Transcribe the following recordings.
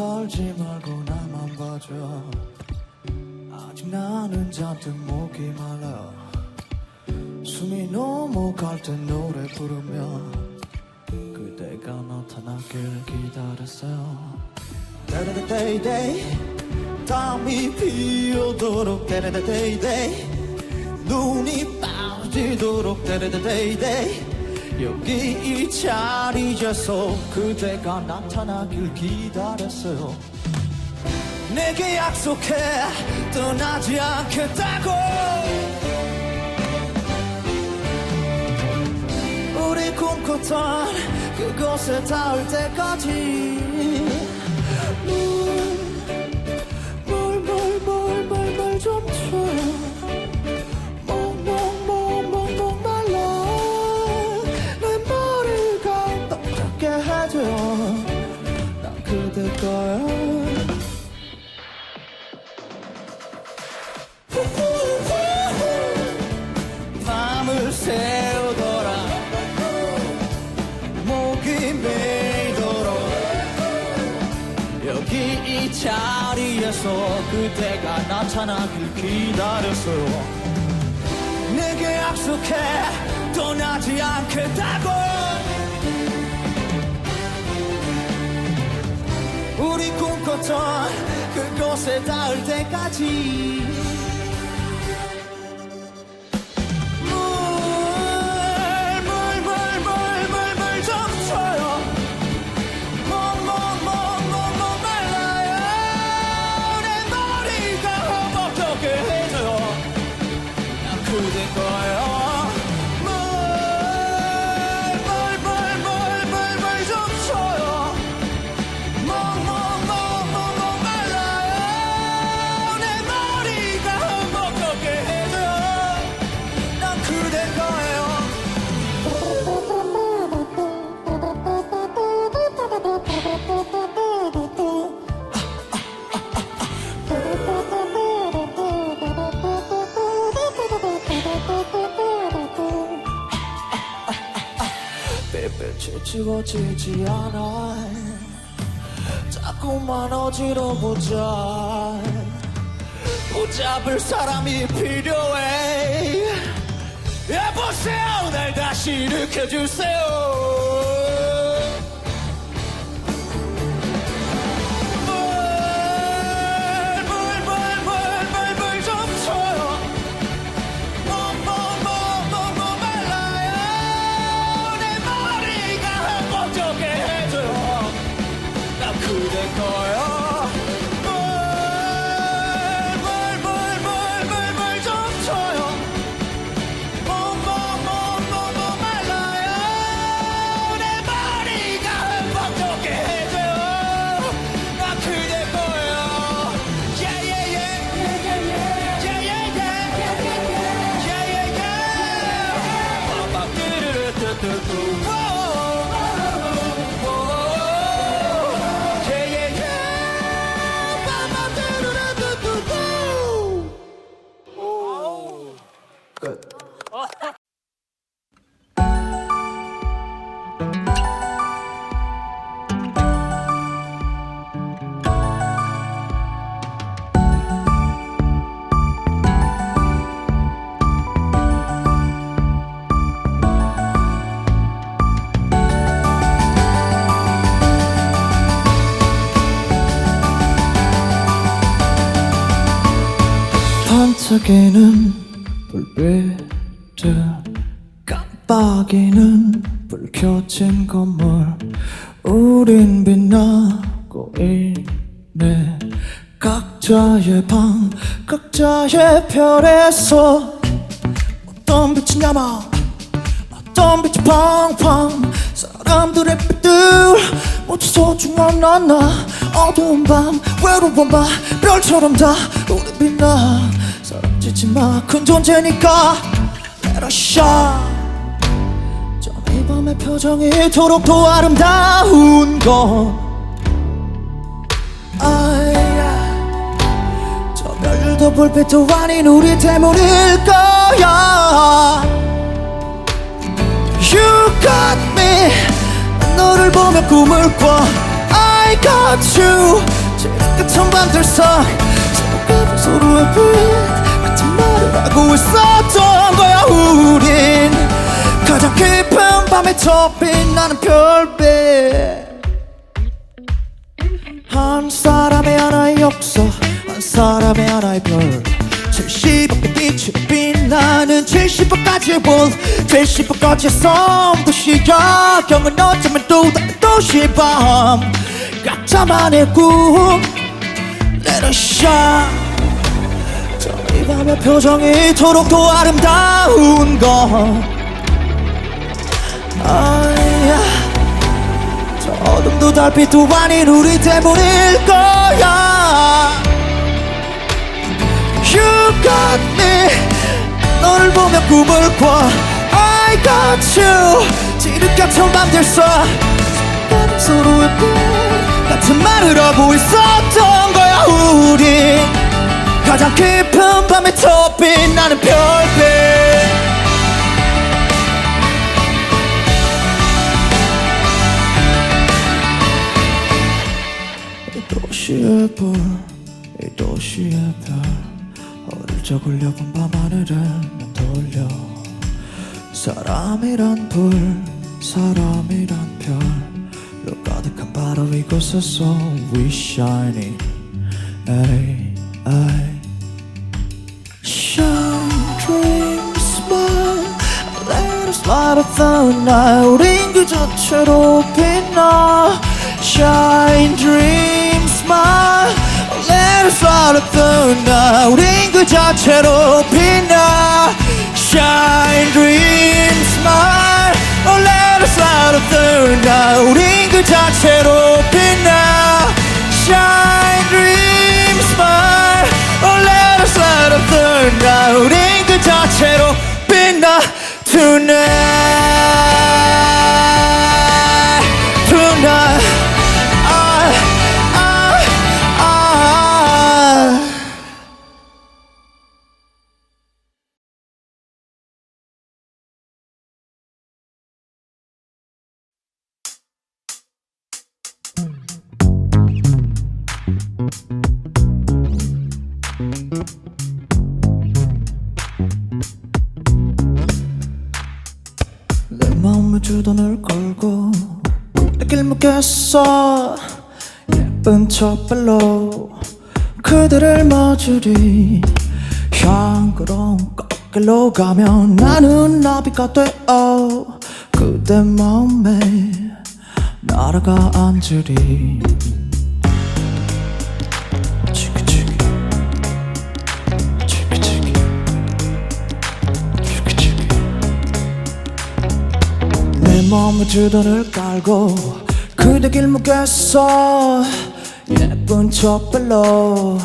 털지 말고 나만 봐줘. 아직 나는 잔뜩 목이 말라. 숨이 넘어갈 때 노래 부르며 그대가 나타나길 기다렸어요. 데데데데이 땀이 피어도록 데데데데이. 눈이 빠지도록 데데데데이 여기 이 자리에서 그대가 나타나길 기다렸어요. 내게 약속해 떠나지 않겠다고. 우리 꿈꿨던 그곳에 닿을 때까지 난 그대 거야. 밤을 새우더라. 목이 메이도록. 여기 이 자리에서 그대가 나타나길 기다렸어요. 내게 약속해. 떠나지 않겠다고 우리 꿈꿨던 그곳에 닿을 때까지 햇빛이 지워지지 않아 자꾸만 어지러보자. 붙잡을 사람이 필요해. 여보세요. 날 다시 일으켜주세요 반짝이는 불빛들 깜빡이는 불 켜진 건물. 우린 빛나고 있네. 각자의 방 각자의 별에서 어떤 빛이 남아 어떤 빛이 팡팡. 사람들의 빛들 모두 소중한 나나. 어두운 밤 외로운 밤 별처럼 다 우리 빛나 지지 마큰 존재니까 Let us shine. 저이 밤의 표정이 이토록 더 아름다운 건 아야. 저 별도 불빛도 아닌 우리 때문일 거야. You got me. 난 너를 보며 꿈을 꿔. I got you. 지금 밤들서 지금 서로의 빛 같은 말을 하고 있었던 거야 우린. 가장 깊은 밤에 더 빛나는 별빛 한 사람의 하나의 역사 한 사람의 하나의 별. 70억의 빛이 빛나는 70억까지의 볼 70억까지의 섬 도 시작 경은 어쩌면 또 다른 도시밤. 각자만의 꿈. Shine. 저 이 밤의 표정이 이토록 더 아름다운 건 아야 저 어둠도 달빛도 아닌 우리 때문일 거야. You got me. 너를 보며 꿈을 꿔. I got you. 지륵 같은 밤 들서 서로의 꿈 같은 말을 하고 있었던 거야 우리 가장 깊은 밤에 더 빛나는 별빛. 이 도시의 불, 이 도시의 별. 어릴 적 올려본 밤하늘을 난 돌려. 사람이란 불, 사람이란 별로 가득한 바로 이곳에서 We shining. Shine, us light up the night 우린 그 자체로 빛나 Shine, dream, smile Let us light up the night 우린 그 자체로 빛나 Shine, dream, smile Oh, let us light up the night 우린 그 자체로 빛나 Shine, dream, smile Oh, let us light up the night 우린 그 자체로 빛나 Tonight Tonight 척발로 그들을 맞으리 향그러운 꽃길로 가면 나는 나비가 되어 그대 마음에 날아가 앉으리. 내 몸에 주던을 깔고 그대 길목에서 예쁜 척발로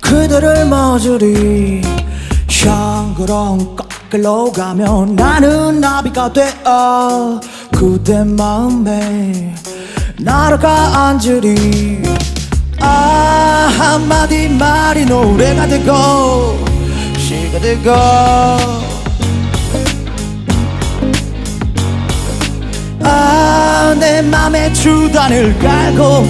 그대를 맞으리. 향그러운 꽃길로 가면 나는 나비가 되어 그대 마음에 날아가 앉으리. 아 한마디 말이 노래가 되고 시가 되고. 아, 내 맘에 주단을 깔고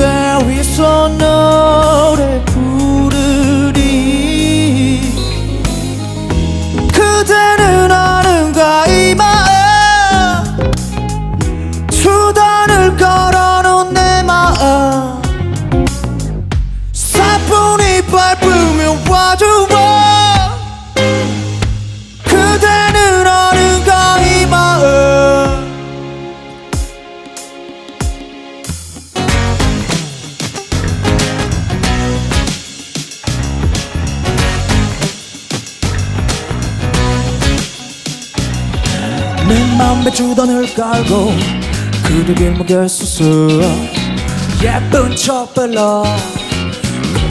그대 위해서 노래 부르리. 그대는 아는가 이 마음. 주단을 걸어놓은 내 마음 내 맘에 주던을 깔고 그대 길목에 서서 예쁜 척발로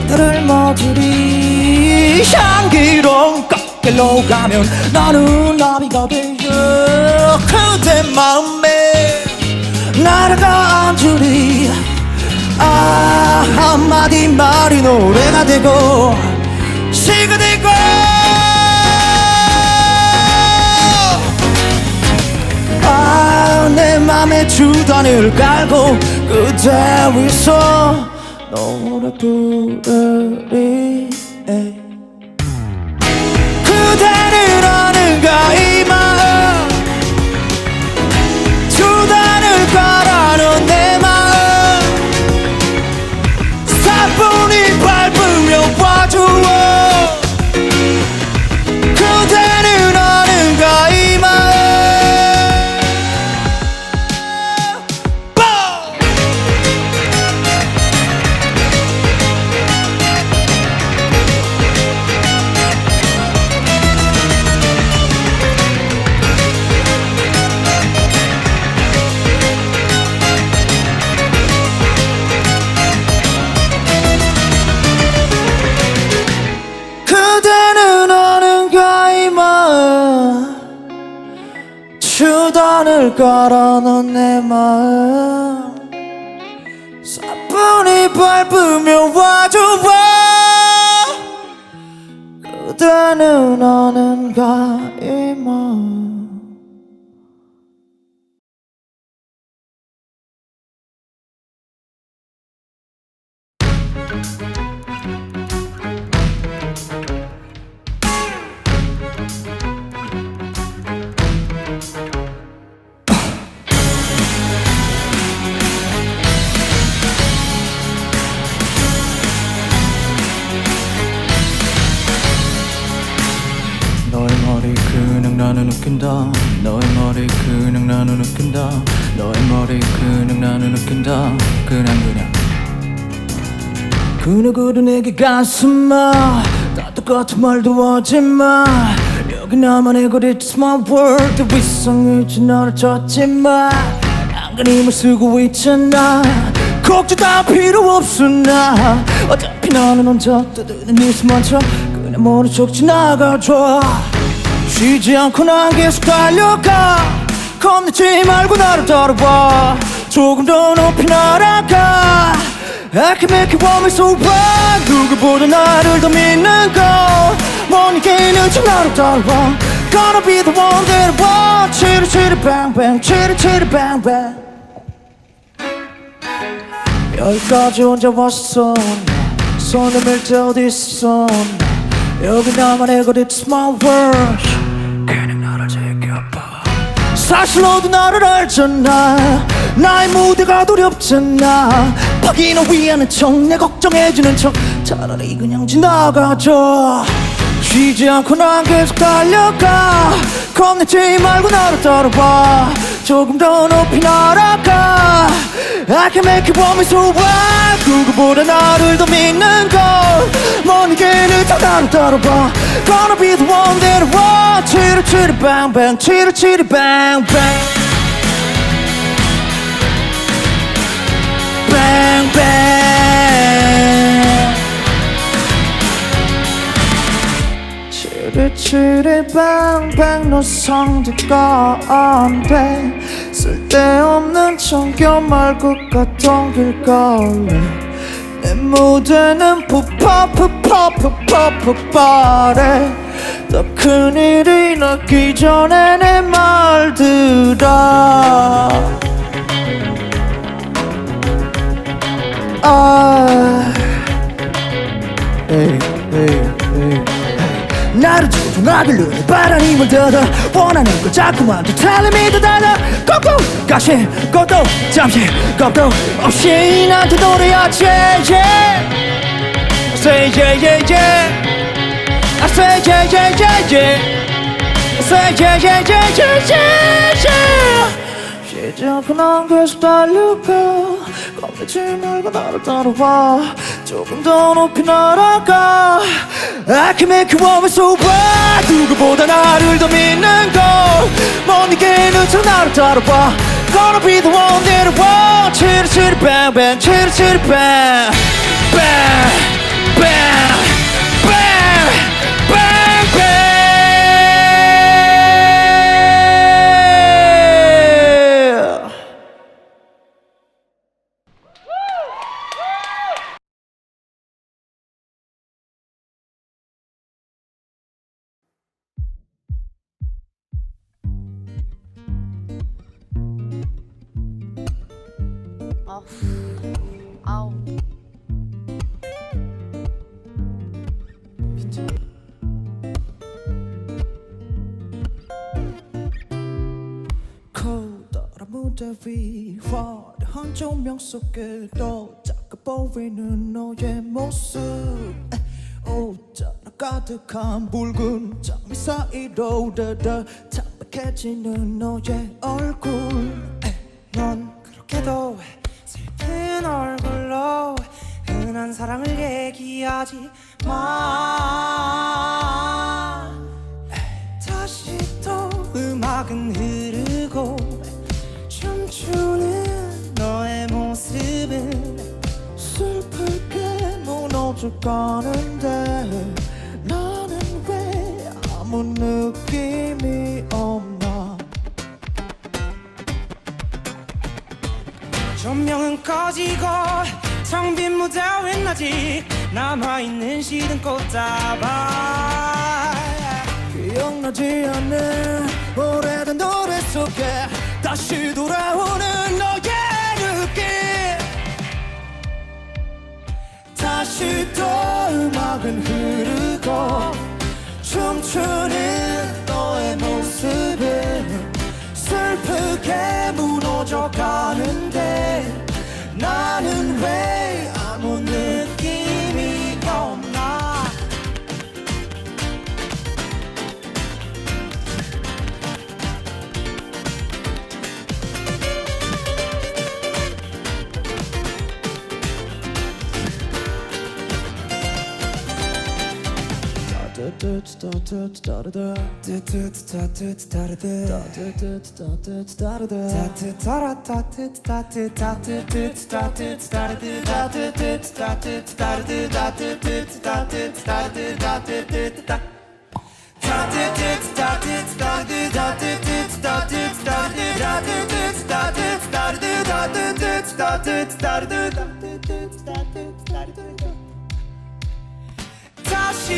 그대를 맞으리 향기로운 꽃길로 가면 나는 나비가 되어 그대 마음에 날아가 앉으리. 아 한마디 말이 노래가 되고 시가 되고 주단을 깔고 그대 위서 노래 부르리 그대는 주단을 깔아놓은 내 마음. 사뿐히 밟으며 와줘봐 그대는 아는가 이 마음 그 누구도 내게 가슴마 다 똑같은 말도 하지마. 여기 나만의 거리 small world. 위성이지 너를 줬지마. 안간힘을 쓰고 있잖아. 걱정 다 필요 없어 나 어차피 너는 혼자 떠드는 뉴스 먼저 그냥 모른 척 지나가줘. 쉬지 않고 난 계속 달려가. 겁내지 말고 나를 따라와. 조금 더 높이 날아가 I can make it warm so bright 누구보다 나를 더 믿는 걸 모니게는 좀 나를 따라와 Gonna be the one that I want bang bang 치르 치르 bang bang 여기까지 혼자 왔어 나 손을 밀때 어디 있어 나 여기 나만의 거리 small world 그냥 나를 지켜봐 사실 너도 나를 알잖아. 나의 무대가 두렵잖아. 파기는 위하는 척내 걱정해주는 척. 차라리 그냥 지나가줘 쉬지 않고 난 계속 달려가. 겁내지 말고 나를 따라와 조금 더 높이 날아가 I can make it warm so bright 누구보다 나를 더 믿는 걸 먼게는 다 나를 따라와 Gonna be the one that I want 치르 치르 bang bang 치르 치르 bang bang bang bang 뱅뱅 너 성질가 안돼 쓸데없는 청결 것 같던 길거리. 내 무대는 푸파푸파푸파푸파래. 더 큰일이 나기 전에 내 말 들어. 아 에이 에이 에이 나를 조종하길 눈에 바란 힘을 들어 원하는 걸 자꾸만 더 달려 꼭꼭 가시 것도 잠시 겁도 없이 나한테 노래하지 yeah. Say yeah yeah yeah I say yeah yeah yeah yeah say yeah yeah yeah yeah yeah yeah 않고 난 계속 달려가 겁내지 말고 나를 따라와 조금 더 높이 날아가 I can make you warm so bright 누구보다 나를 더 믿는 걸 먼이게는 저 나를 따라와 Gonna be the one that I want 치르 치르 bang bang 위 화려한 조명 속에도 작아 보이는 너의 모습. 옷자락 가득한 붉은 장미 사이로 더더 창백해지는 너의 얼굴. 에, 넌 그렇게도 슬픈 얼굴로 흔한 사랑을 얘기하지 마. 다시 또 음악은 무너져 가는데 나는 왜 아무 느낌이 없나? 조명은 꺼지고 텅 빈 무대 윈 아직 남아있는 시든 꽃다발 기억나지 않는 오래된 노래 속에 다시 돌아오는 다시 또 음악은 흐르고 춤추는 너의 모습은 슬프게 무너져 가는데 나는 왜 tüt ta tüt tarda tü tüt ta tüt tarda ta tüt tüt ta tüt tarda ta tüt tara ta tüt ta tüt ta tüt tüt ta tüt tarda ta tüt tüt ta tüt tarda ta tüt tüt ta tüt tarda ta tüt tüt ta ta tüt tüt ta tüt tarda ta tüt tüt ta tüt tarda ta tüt tüt ta tüt tarda ta tüt tüt ta tüt tarda ta tüt tüt ta tüt tarda 다시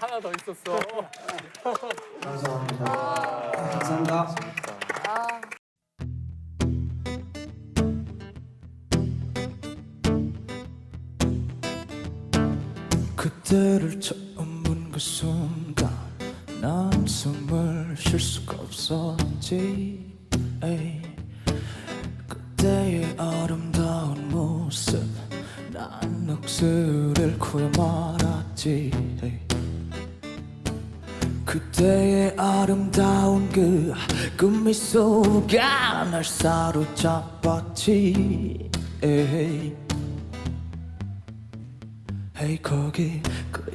하나 더 있었어. 감사합니다 그때를 처 말았지 에이. 그때의 아름다운 그, 그 미소가 날 사로잡았지 에이. 헤이 거기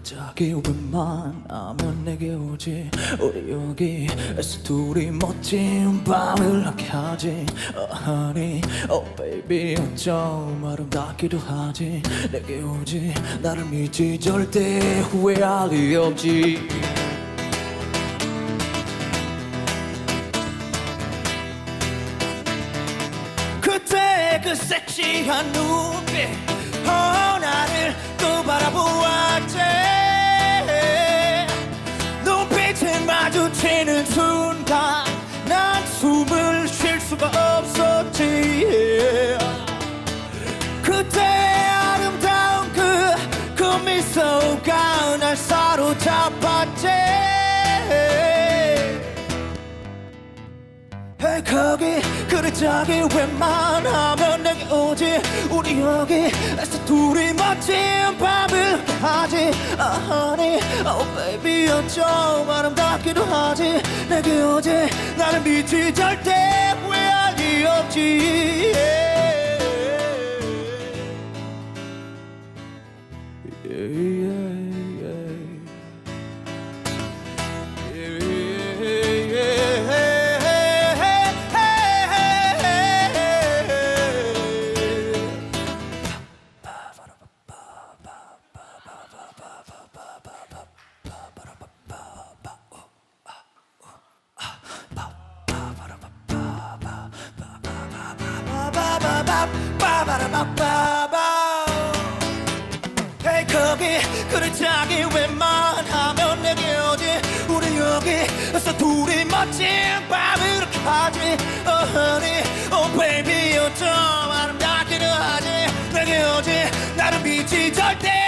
그래 자기 웬만하면 내게 오지. 우리 여기에서 둘이 멋진 밤을 함께 하지. oh, honey, oh baby 어쩜 아름답기도 하지. 내게 오지. 나를 믿지. 절대 후회할 리 없지. 그때 그 섹시한 눈빛 사로잡았지. 거기 그리 자기 웬만하면 내게 오지. 우리 여기에서 둘이 멋진 밤을 하지. 아 honey oh baby 어쩜 아름답기도 하지. 내게 오지. 나를 믿지 절대 후회할 리 없지 우리 여기서 둘이 멋진 이렇게 하지. Oh honey, oh baby 어쩜 아름답기는 하지. 내게 오지. 나를 믿지 절대